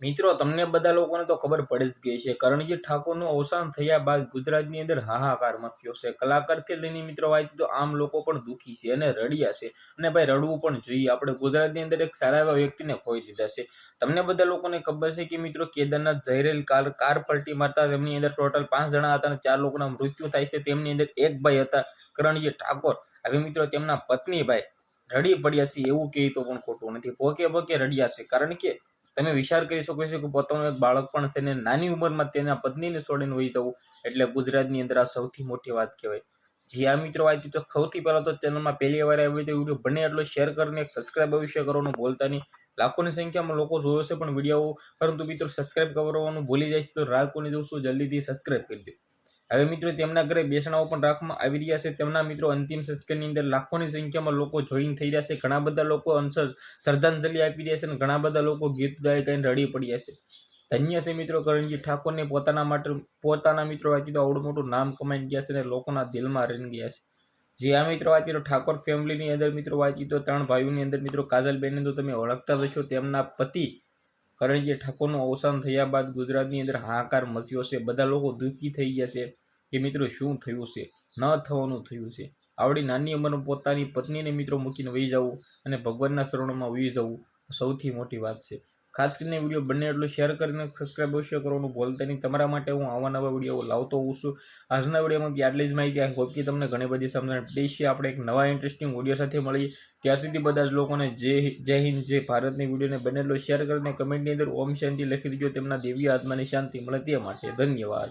મિત્રો, તમને બધા લોકોને તો ખબર પડી જ ગઈ છે. કરણજી ઠાકોરનું અવસાન થયા બાદ ગુજરાતની અંદર હાહાકાર મસ્યો છે. કલાકારથી લઈને મિત્રો વાત તો આમ લોકો પણ દુઃખી છે અને રડ્યા છે. અને ભાઈ, રડવું પણ જોઈએ. આપણે ગુજરાતની અંદર એક સારા એવા વ્યક્તિને ખોઈ દીધા છે. તમને બધા લોકોને ખબર છે કે મિત્રો, કેદારનાથ ઝહેરેલ કાર કાર પલટી મારતા તેમની અંદર ટોટલ પાંચ જણા હતા અને ચાર લોકોના મૃત્યુ થાય છે. તેમની અંદર એક ભાઈ હતા કરણજી ઠાકોર. હવે મિત્રો, તેમના પત્ની ભાઈ રડી પડ્યા છે. એવું કહે તો પણ ખોટું નથી. પોકે પોકે રડ્યા છે. કારણ કે તમે વિચાર કરી શકો છો કે પોતાનું એક બાળક પણ છે ને નાની ઉંમરમાં તેના પત્નીને છોડીને વહી જવું એટલે ગુજરાતની અંદર આ સૌથી મોટી વાત કહેવાય. જે આ મિત્રો વાત તો સૌથી પહેલાં તો ચેનલમાં પહેલી વાર આવી તો વીડિયો બને એટલો શેર કરીને એક સબસ્ક્રાઈબ અવશ્ય કરવાનું ભૂલતા નહીં. લાખોની સંખ્યામાં લોકો જોયો છે પણ વીડિયો પરંતુ મિત્રો સબસ્ક્રાઈબ કરવાનું ભૂલી જાય છે તો રાહ કોની છું જલ્દીથી સબસ્ક્રાઈબ કરી દો. હવે મિત્રો તેમના ઘરે બેસણાઓ પણ રાખવામાં આવી રહ્યા છે. તેમના મિત્રો અંતિમ સંસ્કારની અંદર લાખોની સંખ્યામાં લોકો જોઈન થઈ રહ્યા છે. ઘણા બધા લોકો અંશર શ્રદ્ધાંજલિ આપી રહ્યા છે અને ઘણા બધા લોકો ગીત ગાય ગાઈને રડી પડ્યા છે. ધન્ય છે મિત્રો કરણજી ઠાકોરને પોતાના માટે પોતાના મિત્રો વાંચી તો આવડું મોટું નામ કમાઈ ગયા છે અને લોકોના દિલમાં રહી ગયા છે. જે આ મિત્રો વાંચી તો ઠાકોર ફેમિલીની અંદર મિત્રો વાંચી તો ત્રણ ભાઈઓની અંદર મિત્રો કાજલબેનને તો તમે ઓળખતા જશો તેમના પતિ કરણજી ઠાકોરનું અવસાન થયા બાદ ગુજરાતની અંદર હાહાકાર મચ્યો છે. બધા લોકો દુઃખી થઈ ગયા છે કે મિત્રો શું થયું છે? ન થવાનું થયું છે. આવડી નાની ઉંમરમાં પોતાની પત્નીને મિત્રો મૂકીને વહી જવું અને ભગવાનના શરણોમાં વહી જવું સૌથી મોટી વાત છે. ખાસ કરીને વીડિયો બને એટલો શેર કરીને સબસ્ક્રાઈબ અવશ્ય કરવાનું ભૂલતા નહીં તમારા માટે હું આવા નવા વીડિયો લાવતો હોઉં છું. આજના વિડીયોમાં આટલી જ માહિતી. આ હોપ કે તમને ઘણી બધી સમજણ પડી આપણે એક નવા ઇન્ટરેસ્ટિંગ વીડિયો સાથે મળીએ. ત્યાં સુધી બધા જ લોકોને જય જય હિન્દ, જય ભારતની વિડીયોને બને એટલો શેર કરીને કમેન્ટની અંદર ઓમ શાંતિ લખી દીજો. તેમના દેવી આત્માની શાંતિ મળે તે માટે ધન્યવાદ.